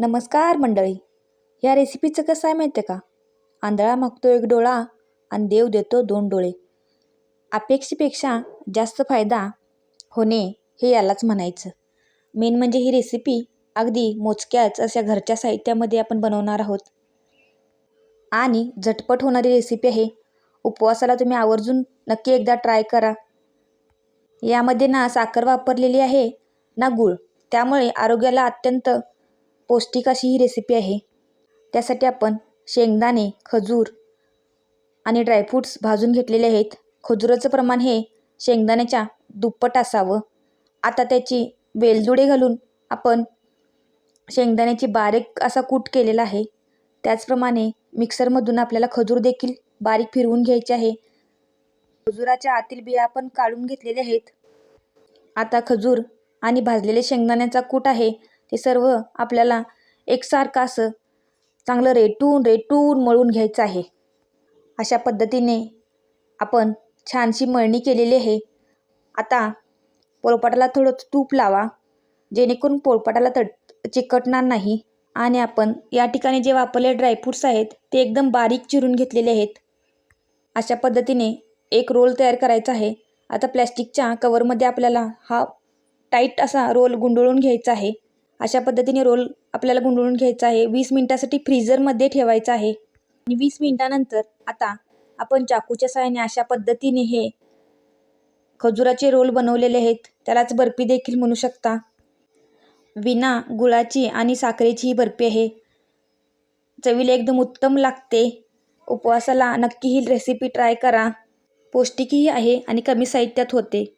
नमस्कार मंडळी. या रेसिपीचं कसं आहे माहिती आहे का? आंधळा मागतो एक डोळा आणि देव देतो दोन डोळे. अपेक्षेपेक्षा जास्त फायदा होणे हे यालाच म्हणायचं. मेन म्हणजे ही रेसिपी अगदी मोजक्याच अशा घरच्या साहित्यामध्ये आपण बनवणार आहोत. आणि झटपट होणारी रेसिपी आहे. उपवासाला तुम्ही आवर्जून नक्की एकदा ट्राय करा. यामध्ये ना साखर वापरलेली आहे ना गूळ. त्यामुळे आरोग्याला अत्यंत पौष्टिक अशी ही रेसिपी आहे. त्यासाठी आपण शेंगदाणे खजूर आणि ड्रायफ्रूट्स भाजून घेतलेले आहेत. खजुराचं प्रमाण हे शेंगदाण्याच्या दुप्पट असावं. आता त्याची वेलदुडे घालून आपण शेंगदाण्याची बारीक असा कूट केलेला आहे. त्याचप्रमाणे मिक्सरमधून आपल्याला खजूर देखील बारीक फिरवून घ्यायचे आहे. खजुराच्या आतील बिया आपण काढून घेतलेले आहेत. आता खजूर आणि भाजलेले शेंगदाण्याचा कूट आहे. ते सर्व आपल्याला एकसारखं असं चांगलं रेटून रेटून मळून घ्यायचं आहे. अशा पद्धतीने आपण छानशी मळणी केलेली आहे. आता पोळपाटाला थोडं तूप लावा. जेणेकरून पोळपाटाला तट चिकटणार नाही. आणि आपण या ठिकाणी जे वापरले ड्रायफ्रूट्स आहेत ते एकदम बारीक चिरून घेतलेले आहेत. अशा पद्धतीने एक रोल तयार करायचा आहे. आता प्लॅस्टिकच्या कवरमध्ये आपल्याला हा टाईट असा रोल गुंडळून घ्यायचा आहे. अशा पद्धतीने रोल आपल्याला गुंडळून घ्यायचा आहे. वीस मिनटासाठी फ्रीजरमध्ये ठेवायचा आहे. आणि वीस मिनटानंतर आता आपण चाकूच्या सहाय्याने अशा पद्धतीने हे खजुराचे रोल बनवलेले आहेत. त्यालाच बर्फी देखील म्हणू शकता. विना गुळाची आणि साखरेची ही बर्फी आहे. चवीला एकदम उत्तम लागते. उपवासाला नक्की ही रेसिपी ट्राय करा. पौष्टिकही आहे आणि कमी साहित्यात होते.